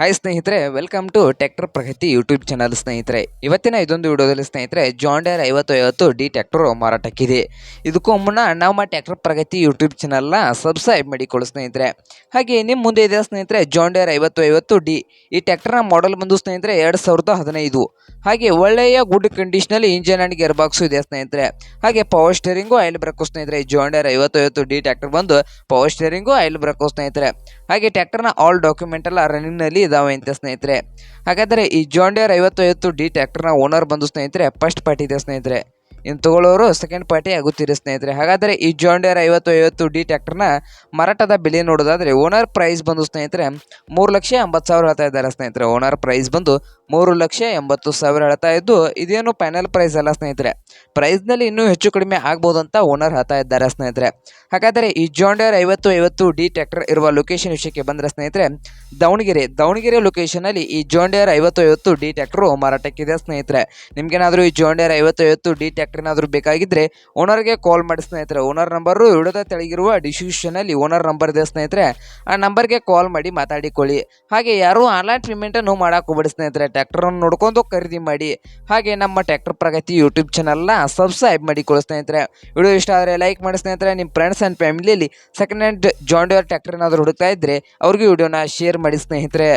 Hi ಸ್ನೇಹಿತರೆ welcome to tractor Pragati YouTube channel ಸ್ನೇಹಿತರೆ. ಇವತ್ತಿನ ಇದೊಂದು ವಿಡಿಯೋದಲ್ಲಿ ಸ್ನೇಹಿತರೆ ಜಾಂಡೇರ್ ಐವತ್ತು ಐವತ್ತು ಡಿ ಟ್ಯಾಕ್ಟರ್ ಮಾರಾಟಕ್ಕಿದೆ. ಇದಕ್ಕೂ ಮುನ್ನ ನಮ್ಮ ಟ್ಯಾಕ್ಟರ್ ಪ್ರಗತಿ ಯೂಟ್ಯೂಬ್ ಚಾನಲ್ನ ಸಬ್ಸ್ಕ್ರೈಬ್ ಮಾಡಿಕೊಳ್ಳಿ ಸ್ನೇಹಿತರೆ. ಹಾಗೆ ನಿಮ್ಮ ಮುಂದೆ ಇದೆ ಸ್ನೇಹಿತರೆ ಜಾಂಡೇರ್ ಐವತ್ತು ಐವತ್ತು ಡಿ ಈ ಟ್ಯಾಕ್ಟರ್ನ ಮಾಡೆಲ್ ಬಂದು ಸ್ನೇಹಿತರೆ, ಎರಡು ಸಾವಿರದ ಹದಿನೈದು. ಹಾಗೆ ಒಳ್ಳೆಯ ಗುಡ್ ಕಂಡೀಷನಲ್ಲಿ ಇಂಜಿನ್ ಆ್ಯಂಡ್ ಗೇರ್ ಬಾಕ್ಸು ಇದೆ ಸ್ನೇಹಿತರೆ. ಹಾಗೆ ಪವರ್ ಸ್ಟೇರಿಂಗು ಆಯಿಲ್ ಬ್ರೇಕು ಸ್ನೇಹಿತರೆ ಜಾಂಡೇರ್ ಐವತ್ತು ಐವತ್ತು ಡಿ ಟ್ಯಾಕ್ಟರ್ ಬಂದು ಪವರ್ ಸ್ಟೇರಿಂಗು ಆಯಿಲ್ ಬ್ರೇಕು ಸ್ನೇಹಿತರೆ. ಹಾಗೆ ಟ್ಯಾಕ್ಟರ್ನ ಆಲ್ ಡಾಕ್ಯುಮೆಂಟ್ ಎಲ್ಲ ರನ್ನಿಂಗ್ನಲ್ಲಿ ಇದಾವೆ ಅಂತ ಸ್ನೇಹಿತರೆ. ಹಾಗಾದರೆ ಈ ಜಾಂಡಿಯರ್ ಐವತ್ತು ಐವತ್ತು ಡಿ ಟ್ಯಾಕ್ಟರ್ನ ಓನರ್ ಬಂದು ಸ್ನೇಹಿತರೆ ಫಸ್ಟ್ ಪಾರ್ಟಿ ಇದೆ ಸ್ನೇಹಿತರೆ. ಇನ್ನು ತಗೊಳ್ಳೋರು ಸೆಕೆಂಡ್ ಪಾರ್ಟಿ ಆಗುತ್ತೀರಿ ಸ್ನೇಹಿತರೆ. ಹಾಗಾದರೆ ಈ ಜಾಂಡಿಯರ್ ಐವತ್ತು ಐವತ್ತು ಡಿ ಟ್ಯಾಕ್ಟರ್ನ ಮಾರಾಟದ ಬೆಲೆ ನೋಡೋದಾದರೆ ಓನರ್ ಪ್ರೈಸ್ ಬಂದು ಸ್ನೇಹಿತರೆ ಮೂರು ಲಕ್ಷ ಎಂಬತ್ತು ಸಾವಿರ ಹೇಳ್ತಾ ಇದ್ದಾರೆ ಸ್ನೇಹಿತರೆ. ಓನರ್ ಪ್ರೈಸ್ ಬಂದು ಮೂರು ಲಕ್ಷ ಎಂಬತ್ತು ಸಾವಿರ ಹೇಳ್ತಾ ಇದ್ದು, ಇದೇನು ಫೈನಲ್ ಪ್ರೈಸ್ ಅಲ್ಲ ಸ್ನೇಹಿತರೆ. ಪ್ರೈಸ್ನಲ್ಲಿ ಇನ್ನೂ ಹೆಚ್ಚು ಕಡಿಮೆ ಆಗ್ಬೋದು ಅಂತ ಓನರ್ ಹೇಳ್ತಾ ಇದ್ದಾರೆ ಸ್ನೇಹಿತರೆ. ಹಾಗಾದರೆ ಈ ಜಾಂಡಿಯರ್ ಐವತ್ತು ಐವತ್ತು ಡಿ ಟ್ರ್ಯಾಕ್ಟರ್ ಇರುವ ಲೊಕೇಶನ್ ವಿಷಯಕ್ಕೆ ಬಂದರೆ ಸ್ನೇಹಿತರೆ, ದಾವಣಗೆರೆ ದಾವಣಗೆರೆ ಲೊಕೇಶನಲ್ಲಿ ಈ ಜಾಂಡಿಯರ್ ಐವತ್ತು ಐವತ್ತು ಡಿ ಟ್ಯಾಕ್ಟ್ರು ಮಾರಾಟಕ್ಕಿದೆ ಸ್ನೇಹಿತರೆ. ನಿಮ್ಗೇನಾದರೂ ಈ ಜಾಂಡಿಯರ್ ಐವತ್ತು ಐವತ್ತು ಡಿ ಟ್ರ್ಯಾಕ್ಟರ್ ಏನಾದರೂ ಬೇಕಾಗಿದ್ದರೆ ಓನರ್ಗೆ ಕಾಲ್ ಮಾಡಿ ಸ್ನೇಹಿತರೆ. ಓನರ್ ನಂಬರು ಇಡದ ತೆಳಗಿರುವ ಡಿಸ್ಕ್ರಿಪ್ಷನಲ್ಲಿ ಓನರ್ ನಂಬರ್ ಇದೆ ಸ್ನೇಹಿತರೆ. ಆ ನಂಬರ್ಗೆ ಕಾಲ್ ಮಾಡಿ ಮಾತಾಡಿಕೊಳ್ಳಿ. ಹಾಗೆ ಯಾರೂ ಆನ್ಲೈನ್ ಪೇಮೆಂಟನ್ನು ಮಾಡಕ್ಕೆ ಹೋಗ್ಬೇಡಿ ಸ್ನೇಹಿತರೆ. ಟ್ರ್ಯಾಕ್ಟರನ್ನು ನೋಡ್ಕೊಂಡು ಖರೀದಿ ಮಾಡಿ, ಹಾಗೆ ನಮ್ಮ ಟ್ರ್ಯಾಕ್ಟರ್ ಪ್ರಗತಿ ಯೂಟ್ಯೂಬ್ ಚಾನಲ್ನ ಸಬ್ಸ್ಕ್ರೈಬ್ ಮಾಡಿಕೊಳ್ಳಿ ಸ್ನೇಹಿತರೆ. ವಿಡಿಯೋ ಇಷ್ಟ ಆದರೆ ಲೈಕ್ ಮಾಡಿ ಸ್ನೇಹಿತರೆ. ನಿಮ್ಮ ಫ್ರೆಂಡ್ಸ್ ಆ್ಯಂಡ್ ಫ್ಯಾಮಿಲಿಯಲ್ಲಿ second hand John Deere tractor ಏನಾದರೂ ಹುಡುಕ್ತಾ ಇದ್ದರೆ ಅವ್ರಿಗೆ ವಿಡಿಯೋನ ಶೇರ್ ಮಾಡಿ ಸ್ನೇಹಿತರೆ.